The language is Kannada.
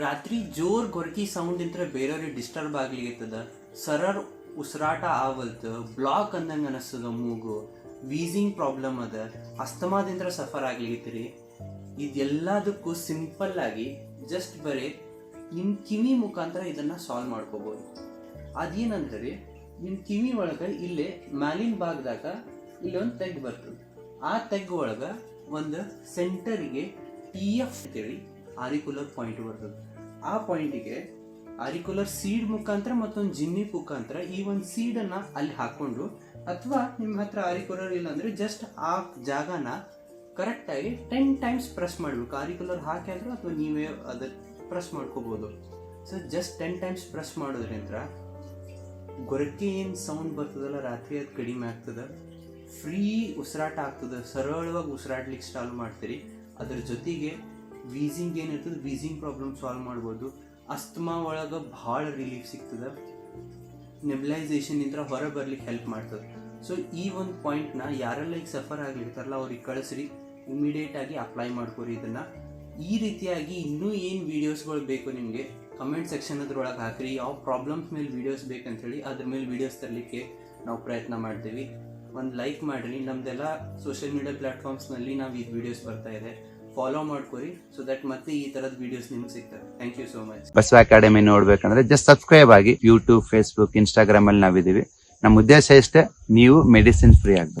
ರಾತ್ರಿ ಜೋರ್ ಗೊರಕಿ ಸೌಂಡ್ ಇಂತ್ರ ಬೇರೆಯವ್ರಿಗೆ ಡಿಸ್ಟರ್ಬ್ ಆಗ್ಲಿತ್ತದ ಸರರ್ ಉಸಿರಾಟ ಆವಲ್ತು ಬ್ಲಾಕ್ ಅಂದಂಗೆ ಅನಿಸ್ತದ ಮೂಗು ವೀಸಿಂಗ್ ಪ್ರಾಬ್ಲಮ್ ಅದ, ಅಸ್ತಮಾದಿಂದ ಸಫರ್ ಆಗ್ಲಿತ್ತೀರಿ ಇದೆಲ್ಲದಕ್ಕೂ ಸಿಂಪಲ್ ಆಗಿ ಜಸ್ಟ್ ಬರೀ ನಿಮ್ಮ ಕಿವಿ ಮುಖಾಂತರ ಇದನ್ನ ಸಾಲ್ವ್ ಮಾಡ್ಕೋಬಹುದು ಅದೇನಂದ್ರೆ ನಿಮ್ಮ ಕಿವಿ ಒಳಗೆ ಇಲ್ಲೇ ಮ್ಯಾಲಿನ ಭಾಗದಾಗ ಇಲ್ಲಿ ಒಂದು ತೆಗ್ ಬರ್ತದೆ ಆ ತೆಗ್ ಒಳಗೆ ಒಂದು ಸೆಂಟರಿಗೆ ಟಿ ಎಫ್ ಅಂತೇಳಿ ಆರಿಕ್ಯುಲರ್ ಪಾಯಿಂಟ್ ಬರ್ತದೆ. ಆ ಪಾಯಿಂಟಿಗೆ ಆರಿಕ್ಯುಲರ್ ಸೀಡ್ ಮುಖಾಂತರ ಮತ್ತೊಂದು ಜಿನ್ನಿ ಮುಖಾಂತರ ಈ ಒಂದು ಸೀಡನ್ನು ಅಲ್ಲಿ ಹಾಕ್ಕೊಂಡು ಅಥವಾ ನಿಮ್ಮ ಹತ್ರ ಆರಿಕ್ಯುಲರ್ ಇಲ್ಲ ಅಂದ್ರೆ ಜಸ್ಟ್ ಆ ಜಾಗನ ಕರೆಕ್ಟಾಗಿ ಟೆನ್ ಟೈಮ್ಸ್ ಪ್ರೆಸ್ ಮಾಡಬೇಕು. ಆರಿಕ್ಯುಲರ್ ಹಾಕಿ ಆದರೂ ಅಥವಾ ನೀವೇ ಅದ ಪ್ರೆಸ್ ಮಾಡ್ಕೋಬೋದು. So just ten times press ಮಾಡೋದ್ರಿಂದ ಗೊರಕೆ ಏನು ಸೌಂಡ್ ಬರ್ತದಲ್ಲ? ರಾತ್ರಿ ಅದು ಕಡಿಮೆ ಆಗ್ತದೆ. ಫ್ರೀ ಉಸಿರಾಟ ಆಗ್ತದೆ. ಸರಳವಾಗಿ ಉಸಿರಾಡ್ಲಿಕ್ಕೆ ಸ್ಟಾಲ್ ಮಾಡ್ತೀರಿ. ಅದ್ರ ಜೊತೆಗೆ ವೀಸಿಂಗ್ ಏನಿರ್ತದೆ ವೀಸಿಂಗ್ ಪ್ರಾಬ್ಲಮ್ ಸಾಲ್ವ್ ಮಾಡ್ಬೋದು. ಅಸ್ತಮಾ ಒಳಗೆ ಭಾಳ ರಿಲೀಫ್ ಸಿಗ್ತದೆ. ನೆಬ್ಲೈಸೇಷನ್ ಇಂದ ಹೊರ ಬರ್ಲಿಕ್ಕೆ ಹೆಲ್ಪ್ ಮಾಡ್ತದೆ. ಸೊ ಈ ಒಂದು ಪಾಯಿಂಟ್ನ ಯಾರೆಲ್ಲ ಈಗ ಸಫರ್ ಆಗಿರ್ತಾರಲ್ಲ, ಅವ್ರಿಗೆ ಕಳಿಸ್ರಿ. ಇಮಿಡಿಯೇಟ್ ಆಗಿ ಅಪ್ಲೈ ಮಾಡ್ಕೊರಿ ಇದನ್ನ. ಈ ರೀತಿಯಾಗಿ ಇನ್ನೂ ಏನು ವೀಡಿಯೋಸ್ಗಳು ಬೇಕು ನಿಮಗೆ ಕಮೆಂಟ್ ಸೆಕ್ಷನ್ ಅದ್ರೊಳಗೆ ಹಾಕ್ರಿ. ಯಾವ ಪ್ರಾಬ್ಲಮ್ಸ್ ಮೇಲೆ ವಿಡಿಯೋಸ್ ಬೇಕಂತೇಳಿ, ಅದ್ರ ಮೇಲೆ ವಿಡಿಯೋಸ್ ತರಲಿಕ್ಕೆ ನಾವು ಪ್ರಯತ್ನ ಮಾಡ್ತೀವಿ. ಒಂದು ಲೈಕ್ ಮಾಡಿರಿ. ನಮ್ದೆಲ್ಲ ಸೋಷಿಯಲ್ ಮೀಡಿಯಾ ಪ್ಲಾಟ್ಫಾರ್ಮ್ಸ್ನಲ್ಲಿ ನಾವು ಈ ವಿಡಿಯೋಸ್ ಬರ್ತಾ ಇದೆ. ಫಾಲೋ ಮಾಡ್ಕೊರಿ ಸೊ ದಟ್ ಮತ್ತೆ ಈ ತರದ ವಿಡಿಯೋಸ್ ನಿಮ್ಗೆ ಸಿಗ್ತವೆ. Thank you so much Basava academy ನೋಡ್ಬೇಕಂದ್ರೆ ಜಸ್ಟ್ ಸಬ್ಸ್ಕ್ರೈಬ್ ಆಗಿ ಯೂಟ್ಯೂಬ್ ಫೇಸ್ಬುಕ್ ಇನ್ಸ್ಟಾಗ್ರಾಮ್ ಅಲ್ಲಿ ನಾವಿದೀವಿ ನಮ್ಮ ಉದ್ದೇಶ ಇಷ್ಟೇ, ನೀವು ಮೆಡಿಸಿನ್ ಫ್ರೀ ಆಗ್ಬೇಕು.